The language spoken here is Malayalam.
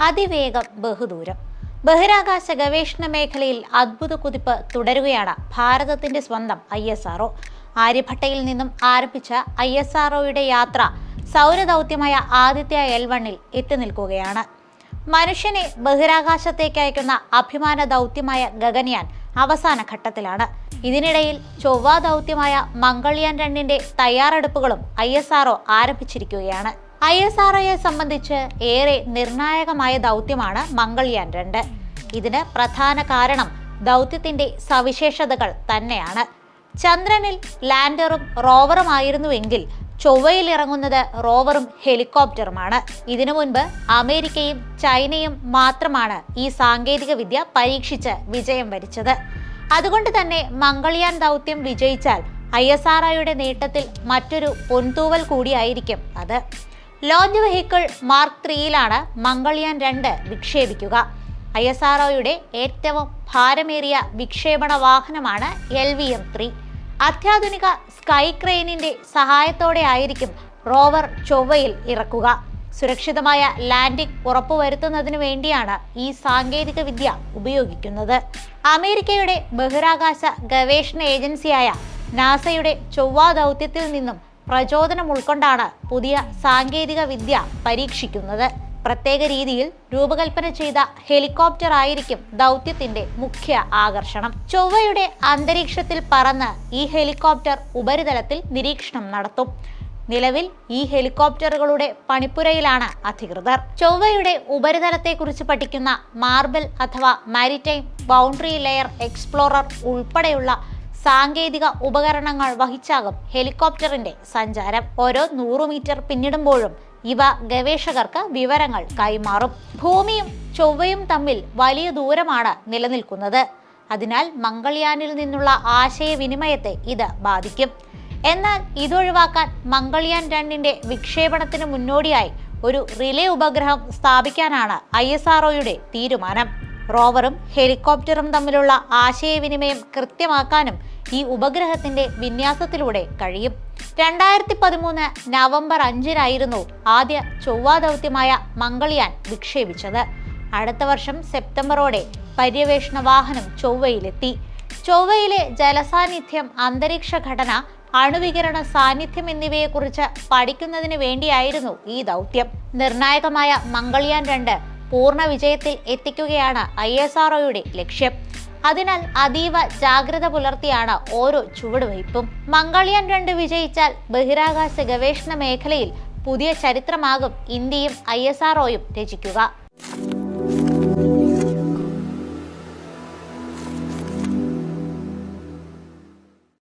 അതിവേഗം ബഹുദൂരം. ബഹിരാകാശ ഗവേഷണ മേഖലയിൽ അത്ഭുത കുതിപ്പ് തുടരുകയാണ് ഭാരതത്തിന്റെ സ്വന്തം ഐ എസ് ആർഒ ആര്യഭട്ടയിൽ നിന്നും ആരംഭിച്ച ഐ എസ് ആർഒയുടെ യാത്ര സൗരദൗത്യമായ ആദിത്യ എൽ വണ്ണിൽ എത്തി നിൽക്കുകയാണ്. മനുഷ്യനെ ബഹിരാകാശത്തേക്ക് അയക്കുന്ന അഭിമാന ദൗത്യമായ ഗഗൻയാൻ അവസാന ഘട്ടത്തിലാണ്. ഇതിനിടയിൽ ചൊവ്വ ദൗത്യമായ മംഗൾയാൻ രണ്ടിന്റെ തയ്യാറെടുപ്പുകളും ഐ ആരംഭിച്ചിരിക്കുകയാണ്. ഐ എസ് ആർ ആർഒയെ സംബന്ധിച്ച് ഏറെ നിർണായകമായ ദൗത്യമാണ് മംഗൾയാൻ രണ്ട്. ഇതിന് പ്രധാന കാരണം ദൗത്യത്തിന്റെ സവിശേഷതകൾ തന്നെയാണ്. ചന്ദ്രനിൽ ലാൻഡറും റോവറുമായിരുന്നുവെങ്കിൽ ചൊവ്വയിൽ ഇറങ്ങുന്നത് റോവറും ഹെലികോപ്റ്ററുമാണ്. ഇതിനു മുൻപ് അമേരിക്കയും ചൈനയും മാത്രമാണ് ഈ സാങ്കേതിക വിദ്യ പരീക്ഷിച്ച് വിജയം വരിച്ചത്. അതുകൊണ്ട് തന്നെ മംഗൾയാൻ ദൗത്യം വിജയിച്ചാൽ ഐ എസ് ആർ ഒയുടെ നേട്ടത്തിൽ മറ്റൊരു പൊൻതൂവൽ കൂടിയായിരിക്കും അത്. ലോഞ്ച് വെഹിക്കിൾ മാർക്ക് ത്രീയിലാണ് മംഗൾയാൻ രണ്ട് വിക്ഷേപിക്കുക. ഐ എസ് ആർ ഏറ്റവും ഭാരമേറിയ വിക്ഷേപണ വാഹനമാണ് എൽ വി എം ത്രീ. അത്യാധുനിക സ്കൈ ക്രെയിനിന്റെ സഹായത്തോടെ ആയിരിക്കും റോവർ ചൊവ്വയിൽ ഇറക്കുക. സുരക്ഷിതമായ ലാൻഡിംഗ് ഉറപ്പുവരുത്തുന്നതിന് വേണ്ടിയാണ് ഈ സാങ്കേതിക വിദ്യ ഉപയോഗിക്കുന്നത്. അമേരിക്കയുടെ ബഹിരാകാശ ഗവേഷണ ഏജൻസിയായ നാസയുടെ ചൊവ്വ ദൗത്യത്തിൽ നിന്നും പ്രചോദനം ഉൾക്കൊണ്ടാണ് പുതിയ സാങ്കേതിക വിദ്യ പരീക്ഷിക്കുന്നത്. പ്രത്യേക രീതിയിൽ രൂപകൽപ്പന ചെയ്ത ഹെലികോപ്റ്റർ ആയിരിക്കും ദൗത്യത്തിന്റെ മുഖ്യ ആകർഷണം. ചൊവ്വയുടെ അന്തരീക്ഷത്തിൽ പറന്ന് ഈ ഹെലികോപ്റ്റർ ഉപരിതലത്തിൽ നിരീക്ഷണം നടത്തും. നിലവിൽ ഈ ഹെലികോപ്റ്ററുകളുടെ പണിപ്പുരയിലാണ് അധികൃതർ. ചൊവ്വയുടെ ഉപരിതലത്തെക്കുറിച്ച് പഠിക്കുന്ന മാർബിൾ അഥവാ മാരിടൈം ബൗണ്ടറി ലെയർ എക്സ്പ്ലോറർ ഉൾപ്പെടെയുള്ള സാങ്കേതിക ഉപകരണങ്ങൾ വഹിച്ചാകും ഹെലികോപ്റ്ററിന്റെ സഞ്ചാരം. ഓരോ നൂറു മീറ്റർ പിന്നിടുമ്പോഴും ഇവ ഗവേഷകർക്ക് വിവരങ്ങൾ കൈമാറും. ഭൂമിയും ചൊവ്വയും തമ്മിൽ വലിയ ദൂരമാണ് നിലനിൽക്കുന്നത്. അതിനാൽ മംഗൾയാനിൽ നിന്നുള്ള ആശയവിനിമയത്തെ ഇത് ബാധിക്കും. എന്നാൽ ഇതൊഴിവാക്കാൻ മംഗൾയാൻ രണ്ടിന്റെ വിക്ഷേപണത്തിന് മുന്നോടിയായി ഒരു റിലേ ഉപഗ്രഹം സ്ഥാപിക്കാനാണ് ഐ തീരുമാനം. റോവറും ഹെലികോപ്റ്ററും തമ്മിലുള്ള ആശയവിനിമയം കൃത്യമാക്കാനും ഈ ഉപഗ്രഹത്തിന്റെ വിന്യാസത്തിലൂടെ കഴിയും. രണ്ടായിരത്തി പതിമൂന്ന് നവംബർ അഞ്ചിനായിരുന്നു ആദ്യ ചൊവ്വാ ദൗത്യമായ മംഗൾയാൻ വിക്ഷേപിച്ചത്. അടുത്ത വർഷം സെപ്റ്റംബറോടെ പര്യവേഷണ വാഹനം ചൊവ്വയിലെത്തി. ചൊവ്വയിലെ ജലസാന്നിധ്യം അന്തരീക്ഷ ഘടന അണുവികരണ സാന്നിധ്യം എന്നിവയെക്കുറിച്ച് പഠിക്കുന്നതിന് വേണ്ടിയായിരുന്നു ഈ ദൗത്യം. നിർണായകമായ മംഗൾയാൻ രണ്ട് പൂർണ വിജയത്തിൽ എത്തിക്കുകയാണ് ഐ എസ് ആർഒയുടെ ലക്ഷ്യം. അതിനാൽ അതീവ ജാഗ്രത പുലർത്തിയാണ് ഓരോ ചുവടുവയ്പും. മംഗളിയൻ രണ്ട് വിജയിച്ചാൽ ബഹിരാകാശ ഗവേഷണ മേഖലയിൽ പുതിയ ചരിത്രമാകും ഇന്ത്യയും ഐ രചിക്കുക.